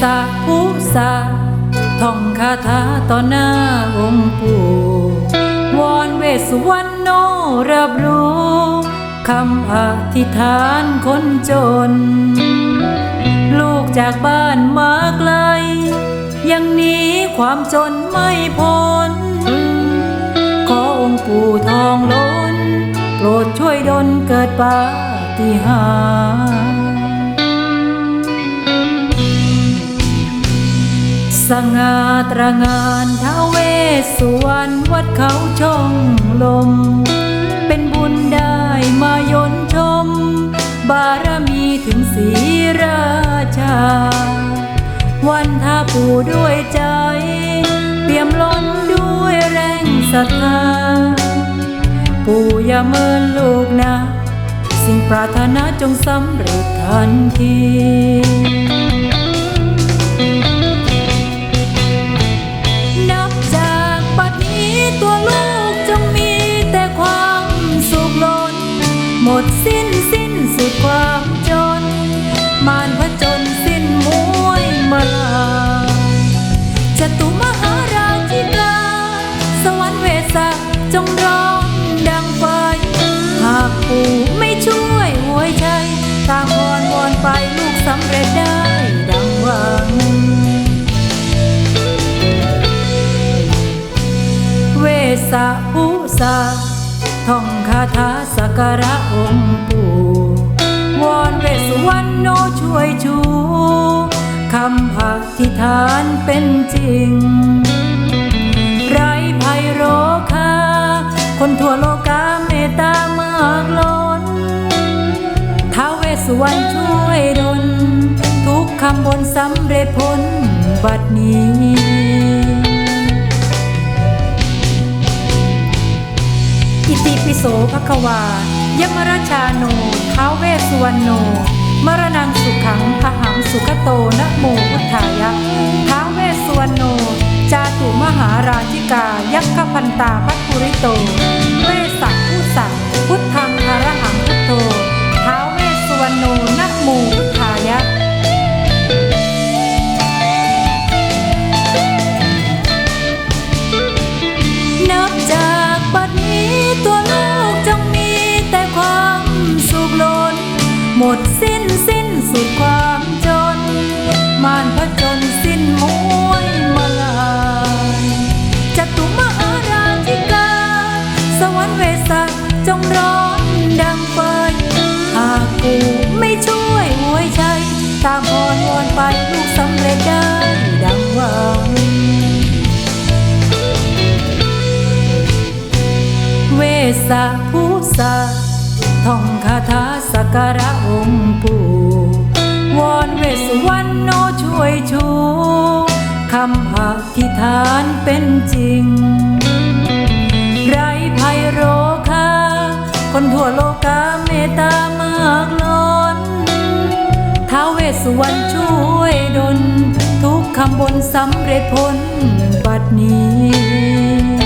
สะผู้สาท่องคาถาต่อหน้าองค์ปู่วอนเวสวรรณโนรับรู้คำอธิษฐานคนจน ลูกจากบ้านมาไกล ยังหนีความจนไม่พ้น ขอองค์ปู่ทองล้น โปรดช่วยดลเกิดปาฏิหาริย์ สง่าตระงานท้าเวสสุวรรณวัดเขาช่องลม เป็นบุญได้มายนชม บารมีถึงสีราชา วันท่าปู่ด้วยใจ เปี่ยมล้นด้วยแรงศรัทธา ปู่อย่าเมินลูกนะ สิ่งปรารถนาจงสำเร็จทันที จงร้องดังไฟ หากปู่ไม่ช่วยหัวใจตามวอนวอนไปลูกสำเร็จได้ดังหวัง เวสะผู้สาท่องคาถาสักการะองค์ปู่วอนเวสุวรรณโนช่วยชูคำอธิษฐานเป็นจริง คนทั่วโลกาเมตตามากล้นท้าเวสุวรรณช่วยดลทุกคำบนสำเร็จผลบัดนี้อิติปิโสภควายมราชาโนท้าเวสุวรรณโน มรณังสุขังพหังสุขโตนะโมพุทธายะท้าเวสสุวรรณโน จาตุมหาราชิกา ยักขพันตาพัทุริโต เวสสักผู้สักพุทธังคารหังพุทโตท้าวเวสสุวรรณโนนะโมพุทายะนับจากบัดนี้ตัวลูกจงมีแต่ความสุขล้น หมดสิ้นสิ้นสุดความจนมารพจน สะผู้สาท่องคาถาสักการะองค์ปู่วอนเวสวรรณโนช่วยชูคำอธิษฐานเป็นจริง ไรภัยโรคาคนทั่วโลกาเมตามากล้นท้าเวสวรรณช่วยดลทุกคำบนสำเร็จผลบัดนี้